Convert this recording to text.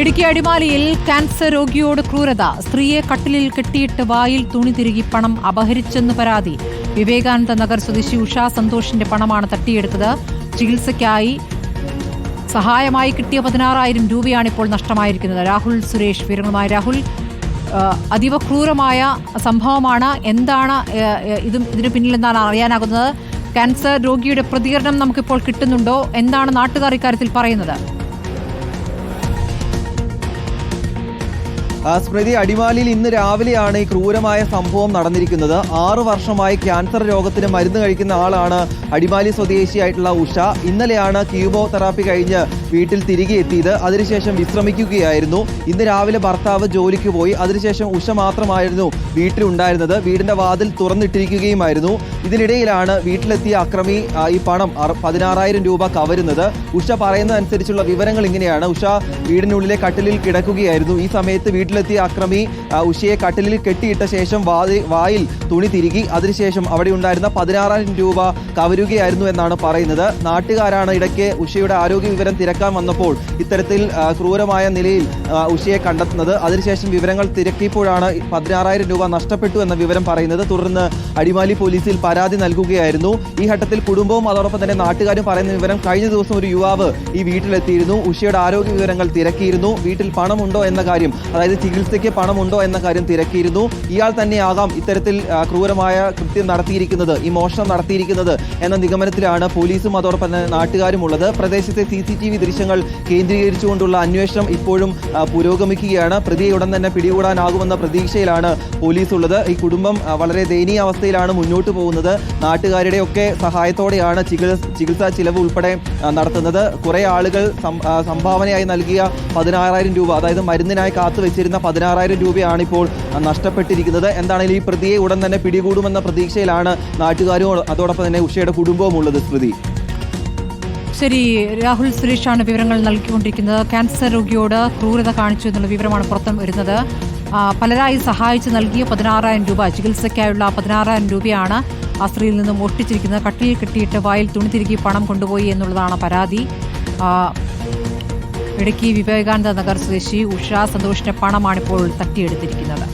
ഇടുക്കി അടിമാലിയിൽ ക്യാൻസർ രോഗിയോട് ക്രൂരത. സ്ത്രീയെ കട്ടിലിൽ കെട്ടിയിട്ട് വായിൽ തുണി തിരുകി പണം അപഹരിച്ചെന്ന് പരാതി. വിവേകാനന്ദ നഗർ സ്വദേശി ഉഷാ സന്തോഷിന്റെ പണമാണ് തട്ടിയെടുത്തത്. ചികിത്സയ്ക്കായി സഹായമായി കിട്ടിയ പതിനാറായിരം രൂപയാണ് ഇപ്പോൾ നഷ്ടമായിരിക്കുന്നത്. രാഹുൽ സുരേഷ് വിവരങ്ങളുമായി. രാഹുൽ അതീവ ക്രൂരമായ സംഭവമാണ്. എന്താണ് ഇതും ഇതിന് പിന്നിൽ എന്താണ് അറിയാനാകുന്നത്? ക്യാൻസർ രോഗിയുടെ പ്രതികരണം നമുക്കിപ്പോൾ കിട്ടുന്നുണ്ടോ? എന്താണ് നാട്ടുകാർ ഇക്കാര്യത്തിൽ പറയുന്നത്? സ്മൃതി അടിമാലിയിൽ ഇന്ന് രാവിലെയാണ് ഈ ക്രൂരമായ സംഭവം നടന്നിരിക്കുന്നത്. ആറ് വർഷമായി ക്യാൻസർ രോഗത്തിന് മരുന്ന് കഴിക്കുന്ന ആളാണ് അടിമാലി സ്വദേശിയായിട്ടുള്ള ഉഷ. ഇന്നലെയാണ് ക്യൂബോ കീമോതെറാപ്പി കഴിഞ്ഞ് വീട്ടിൽ തിരികെ എത്തിയത്. അതിനുശേഷം വിശ്രമിക്കുകയായിരുന്നു. ഇന്ന് രാവിലെ ഭർത്താവ് ജോലിക്ക് പോയി. അതിനുശേഷം ഉഷ മാത്രമായിരുന്നു വീട്ടിലുണ്ടായിരുന്നത്. വീടിന്റെ വാതിൽ തുറന്നിട്ടിരിക്കുകയുമായിരുന്നു. ഇതിനിടയിലാണ് വീട്ടിലെത്തിയ അക്രമി ഈ പണം പതിനാറായിരം രൂപ കവരുന്നത്. ഉഷ പറയുന്നതനുസരിച്ചുള്ള വിവരങ്ങൾ ഇങ്ങനെയാണ്. ഉഷ വീടിനുള്ളിലെ കട്ടിലിൽ കിടക്കുകയായിരുന്നു. ഈ സമയത്ത് വീട്ടിലെത്തിയ അക്രമി ഉഷയെ കട്ടിലിൽ കെട്ടിയിട്ട ശേഷം വായിൽ തുണി തിരികി അതിനുശേഷം അവിടെ ഉണ്ടായിരുന്ന പതിനാറായിരം രൂപ കവരുകയായിരുന്നു എന്നാണ് പറയുന്നത്. നാട്ടുകാരാണ് ഇടയ്ക്ക് ഉഷയുടെ ആരോഗ്യ വിവരം തിരക്കാൻ വന്നപ്പോൾ ഇത്തരത്തിൽ ക്രൂരമായ നിലയിൽ ഉഷയെ കണ്ടെത്തുന്നത്. അതിനുശേഷം വിവരങ്ങൾ തിരക്കിയപ്പോഴാണ് പതിനാറായിരം രൂപ നഷ്ടപ്പെട്ടു എന്ന വിവരം പറയുന്നത്. തുടർന്ന് അടിമാലി പോലീസിൽ പരാതി നൽകുകയായിരുന്നു. ഈ ഘട്ടത്തിൽ കുടുംബവും അതോടൊപ്പം തന്നെ നാട്ടുകാരും പറയുന്ന വിവരം കഴിഞ്ഞ ദിവസം ഒരു യുവാവ് ഈ വീട്ടിലെത്തിയിരുന്നു. ഉഷയുടെ ആരോഗ്യ വിവരങ്ങൾ തിരക്കിയിരുന്നു. വീട്ടിൽ പണമുണ്ടോ എന്ന കാര്യം അതായത് ചികിത്സയ്ക്ക് പണമുണ്ടോ എന്ന കാര്യം തിരക്കിയിരുന്നു. ഇയാൾ തന്നെയാകാം ഇത്തരത്തിൽ ക്രൂരമായ കൃത്യം നടത്തിയിരിക്കുന്നത് ഈ മോഷണം നടത്തിയിരിക്കുന്നത് എന്ന നിഗമനത്തിലാണ് പോലീസും അതോടൊപ്പം തന്നെ നാട്ടുകാരും ഉള്ളത് പ്രദേശത്തെ സി സി ടി വി ദൃശ്യങ്ങൾ കേന്ദ്രീകരിച്ചുകൊണ്ടുള്ള അന്വേഷണം ഇപ്പോഴും പുരോഗമിക്കുകയാണ്. പ്രതിയെ ഉടൻ തന്നെ പിടികൂടാനാകുമെന്ന പ്രതീക്ഷയിലാണ് പോലീസ് ഉള്ളത് ഈ കുടുംബം വളരെ ദയനീയ അവസ്ഥയിലാണ് മുന്നോട്ട് പോകുന്നത്. നാട്ടുകാരുടെ ഒക്കെ സഹായത്തോടെയാണ് ചികിത്സ ചിലവ് ഉൾപ്പെടെ നടത്തുന്നത്. കുറേ ആളുകൾ സംഭാവനയായി നൽകിയ പതിനാറായിരം രൂപ അതായത് മരുന്നിനായി കാത്തു വെച്ചിരുന്ന പതിനാറായിരം രൂപയാണ് ഇപ്പോൾ നഷ്ടപ്പെട്ടിരിക്കുന്നത്. എന്താണെങ്കിലും ഈ പ്രതിയെ ഉടൻ തന്നെ പിടികൂടുമെന്ന പ്രതീക്ഷയിലാണ് നാട്ടുകാരും അതോടൊപ്പം തന്നെ ഉഷയുടെ കുടുംബവും ഉള്ളത് സ്മൃതി. ശരി രാഹുൽ സുരേഷാണ് വിവരങ്ങൾ നൽകിക്കൊണ്ടിരിക്കുന്നത്. ക്യാൻസർ രോഗിയോട് ക്രൂരത കാണിച്ചു എന്നുള്ള വിവരമാണ് പുറത്തു വരുന്നത്. പലരായി സഹായിച്ച് നൽകിയ പതിനാറായിരം രൂപ ചികിത്സയ്ക്കായുള്ള പതിനാറായിരം രൂപയാണ് ആ സ്ത്രീയിൽ നിന്നും ഒട്ടിച്ചിരിക്കുന്നത്. കട്ടിയിൽ കെട്ടിയിട്ട് വായിൽ തുണി തിരുകി പണം കൊണ്ടുപോയി എന്നുള്ളതാണ് പരാതി. ഇടുക്കി വിവേകാനന്ദ നഗർ സ്വദേശി ഉഷ സന്തോഷിന്റെ പണമാണിപ്പോൾ തട്ടിയെടുത്തിരിക്കുന്നത്.